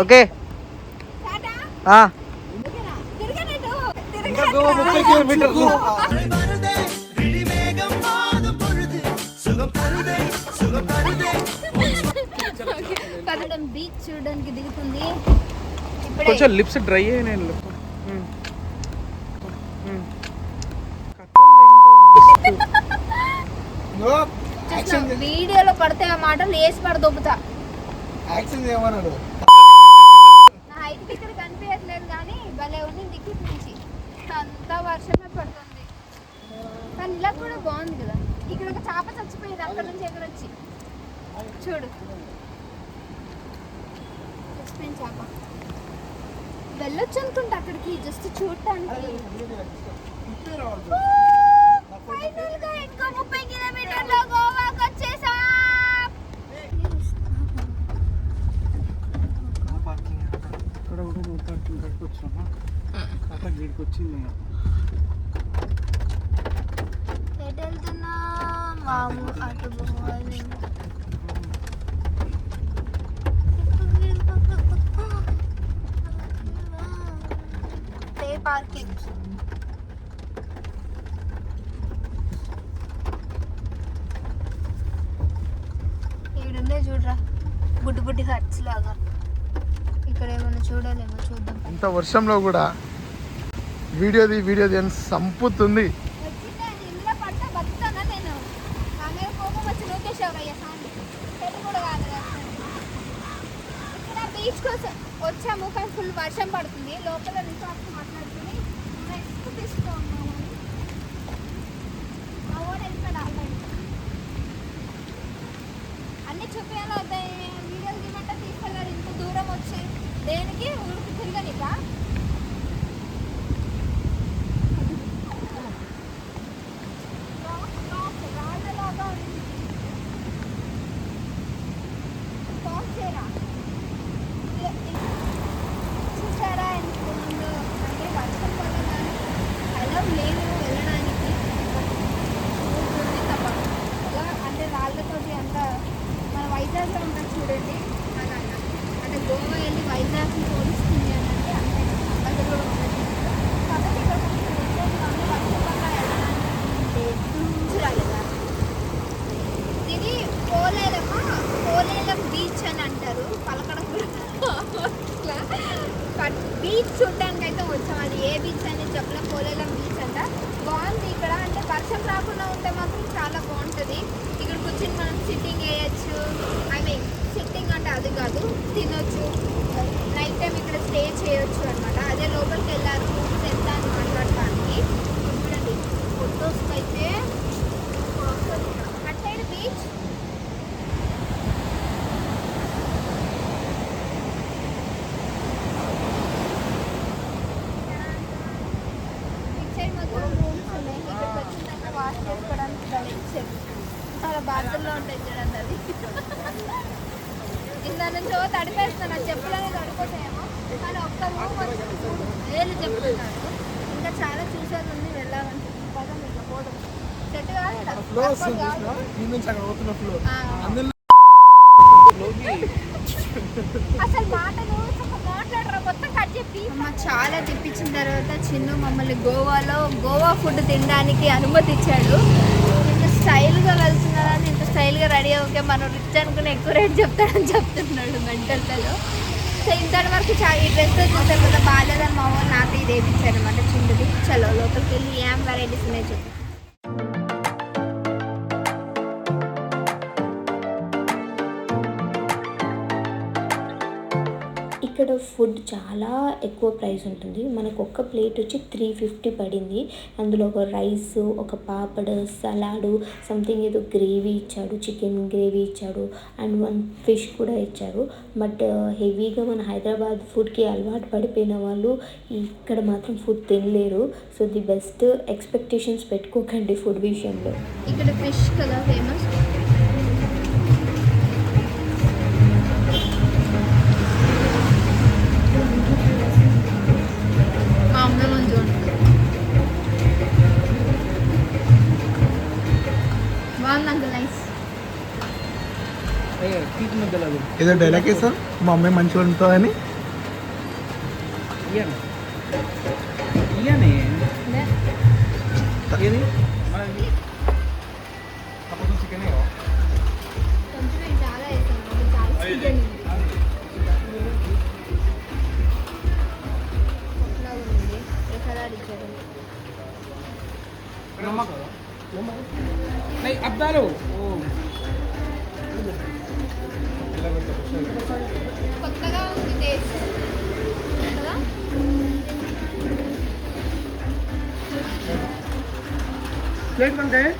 Okay. Beach చూడడానికి దిగుతుంది ఇప్పుడే కొంచెం లిప్స్ డ్రై అయినాయి వీడియోలో పడితే ఆ మాటలు వేసి పడ దొబ్బుతా యాక్షన్ చేయమన్నాడు నా హైట్ ఇక్కడ కనిపించట్లేదు కానీ భలే ఉంది దిక్కు నుంచి. అంతా వర్షమే పడుతుంది. కానీ ఇలా కూడా బాగుంది కదా. ఇక్కడ ఒక చేప చచ్చిపోయింది అక్కడ నుంచి ఎక్కడ వచ్చి చూడు చచ్చిపోయిన చేప వెళ్ళొచ్చు అనుకుంటా అక్కడికి జస్ట్ చూడటానికి. అట్లా గీడికి వచ్చింది ఎటు వెళ్తున్నా మాము అటు పోవాలి పార్కింగ్? చూడరా. బుడ్డి బుడ్డి హట్స్ లాగా. ఇక్కడ ఏమైనా చూడాలేమో చూద్దాం. ఇంత వర్షంలో కూడా వీడియోది వీడియోది అని సంపుతుంది. ఇందులో నేను? వచ్చి కూడా బీచ్ కోసం వచ్చాము కానీ ఫుల్ వర్షం పడుతుంది. లోపల రిసార్ట్ మాట్లాడుకుని నెక్స్ట్ తీసుకున్నాము మా వాడు వెళ్తాడు ఆల్రెడీ అన్ని చూపించాలి వీడియోలు తీయమంటే తీసుకెళ్ళాడు ఇంత దూరం వచ్చి దేనికి? ఊరికి తిరగనికా రాళ్ళలాగా ఉంది బాగుందేరా చూసారా ఎంత ఉందో అంటే వర్షం వల్ల కానీ అలా లేదు వెళ్ళడానికి ఊరుకుంది తప్ప అలా అంటే రాళ్ళతోటి అంత మన వైజాగ్లో ఉంటుంది చూడండి అలా అంటే గోవా వెళ్ళి వైజాగ్ని పోలిస్తుంది అని అంటే అంతే అక్కడ కూడా ఉండదు కాబట్టి ఇక్కడ కొంచెం విలేజ్లో ఉంది వర్షం వల్ల వెళ్ళడానికి చూడాలిగా ఇది పోలేలమ్మ పోలేలం బీచ్ అని అంటారు పలకడం బీచ్ చూడడానికి అయితే వచ్చాం. అది ఏ బీచ్ అనేది చెప్పలే పోలేలం బీచ్ అంట. బాగుంది ఇక్కడ. అంటే వర్షం రాకుండా ఉంటే మాత్రం చాలా బాగుంటుంది. ఇక్కడ కూర్చొని మనం సిట్టింగ్ వేయచ్చు ఐ మీన్ సిట్టింగ్ అంటే అది కాదు తినొచ్చు. చేయొచ్చు అనమాట అదే లోపలికి వెళ్ళారు రూమ్స్ ఎంత అని మాట్లాడటానికి. చూడండి ఫొటోస్కి అయితే అట్ సైడ్ బీచ్. ఇటు సైడ్ మొత్తం బాత్రూంలో ఉంటాయి చూడండి అది ఇందా నుంచి తడిపేస్తాను తడిపేస్తున్నాను. ఆ కానీ ఒక్క రూమ్ వేలు చెప్తున్నాడు ఇంకా చాలా చూసేది ఉంది వెళ్ళాలని పదం ఇంకా పోవడం సెట్ కాదు అసలు మాటలు మాట్లాడరా మొత్తం కట్ చెప్పి చాలా తెప్పించిన తర్వాత చిన్ను మమ్మల్ని గోవాలో గోవా ఫుడ్ తినడానికి అనుమతి ఇచ్చాడు ఇంత స్టైల్గా వెళ్తున్నారని ఇంత స్టైల్గా రెడీ అవుకే మనం రిచ్ అనుకుని ఎక్కువ రేట్ చెప్తాడని చెప్తున్నాడు మెంటల్లో సో ఇంతటి వరకు ఈ డ్రెస్ చూసారు కదా బాగాలేదని మా వాళ్ళు నాతో ఇది వేయించారు అనమాట చిన్నది చలో లోపలికి వెళ్ళి ఏం వెరైటీస్ ఉన్నాయి చూద్దాం ఇక్కడ ఫుడ్ చాలా ఎక్కువ ప్రైస్ ఉంటుంది. మనకు ఒక్క ప్లేట్ వచ్చి త్రీ ఫిఫ్టీ పడింది. అందులో ఒక రైస్ ఒక పాపడ్ సలాడు సంథింగ్ ఏదో గ్రేవీ ఇచ్చాడు చికెన్ గ్రేవీ ఇచ్చాడు అండ్ వన్ ఫిష్ కూడా ఇచ్చారు. బట్ హెవీగా మన హైదరాబాద్ ఫుడ్కి అలవాటు పడిపోయిన వాళ్ళు ఇక్కడ మాత్రం ఫుడ్ తినలేరు. సో ది బెస్ట్ ఎక్స్పెక్టేషన్స్ పెట్టుకోకండి ఫుడ్ విషయంలో. ఇక్కడ ఫిష్ కదా ఫేమస్? చికెన్ ఉంది కొత్తగా ఉంది ఏ కలర్ ఇచ్చారు నమ్మకం नहीं अब डालो ఏంటంటే